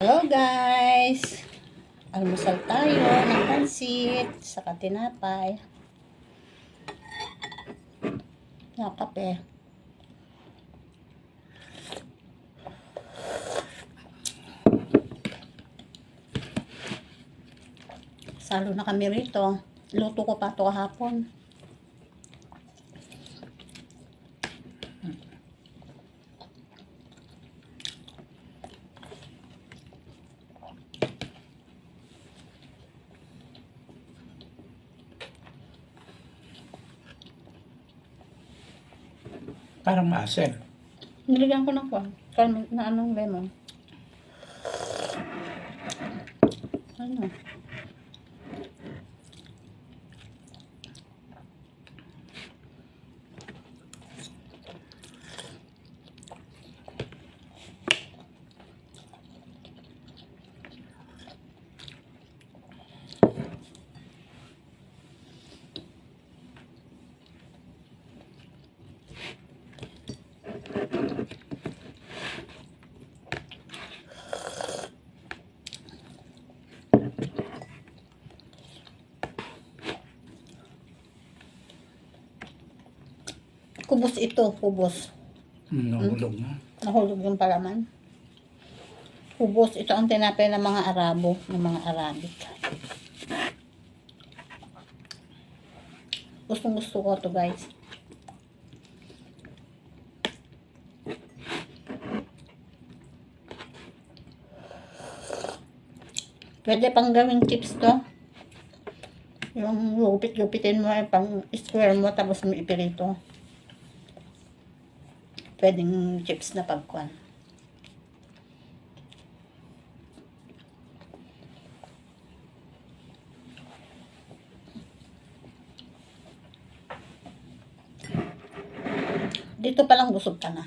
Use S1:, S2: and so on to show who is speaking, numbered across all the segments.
S1: Hello guys! Almusal tayo ng pansit sa katinapay. Na kape. Salo na kami rito. Luto ko pa ito kahapon.
S2: Parang maasim.
S1: Nilagyan ko ng. Kalma, na anong lemon. Ano? Kubos ito, kubos.
S2: Mm, nahulog na.
S1: Nahulog yung palaman. Kubos, ito ang tinapay ng mga Arabo, ng mga Arabic. Gustong gusto ko to guys. Pwede pang gawing chips to. Yung lupit-lupitin mo, eh, pang square mo, tapos mo ipirito. Pwedeng chips na pagkuhan. Dito pa lang busog ka na.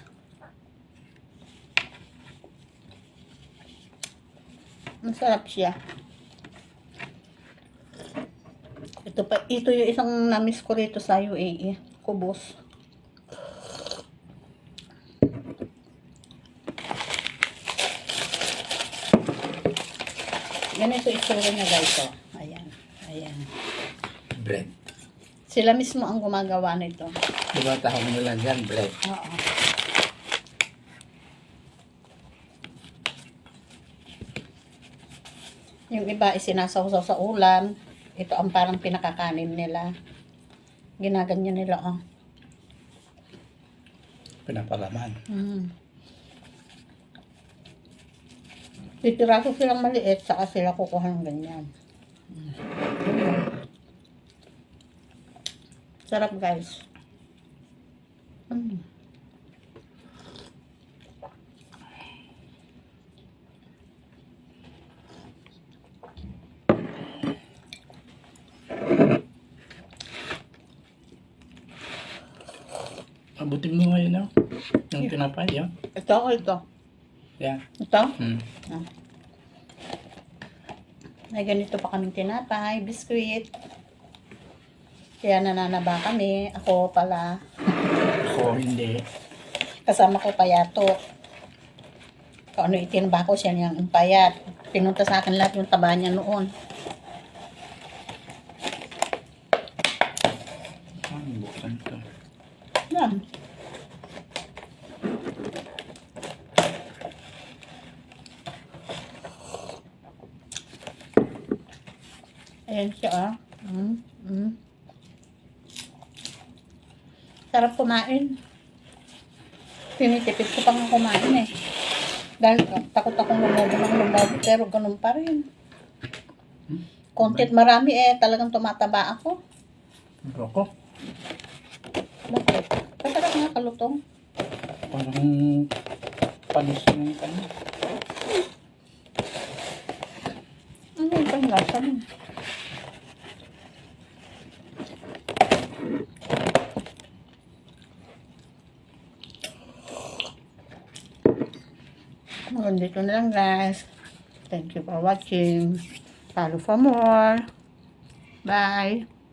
S1: Masarap siya. Ito pa, ito yung isang namiss ko rito sa UAE. Kubos. Ganito itsura niya guys. Oh. Ayan. Ayan.
S2: Bread.
S1: Sila mismo ang gumagawa nito.
S2: Diba tawag nila dyan, bread.
S1: Oo. Yung iba isinasawsaw sa ulam. Ito ang parang pinakakanin nila. Ginaganyan nila, oh.
S2: Pinapalaman.
S1: Mm. Titiraso silang maliit, saka sila kukuha ng ganyan. Sarap guys. Mm.
S2: Abutin mo ngayon, no? Yung tinapay, yun.
S1: Ito, ito.
S2: Yeah.
S1: Ito.
S2: Mm.
S1: May ganito pa kaming tinapay, biskuit. Kaya nananaba kami. Ako pala.
S2: Ako, hindi.
S1: Kasama ko payato. Kung ano itinaba ko siya niyang payat. Pinunta sa akin lahat yung taba niya noon.
S2: Ah, buksan to.
S1: Yan. Ayan siya, ah. Mm, mm. Sarap kumain. Tinitipid ko pang kumain eh. Dahil takot akong lumobo ng lumobo, pero ganun pa rin. Kontit marami eh, talagang tumataba ako.
S2: Ako,
S1: Bakit? Masarap nga kalutong.
S2: parang panis na yung kanya.
S1: Ano yung panlasa mo? Hanggang dito na lang guys. Thank you for watching. Follow for more. Bye.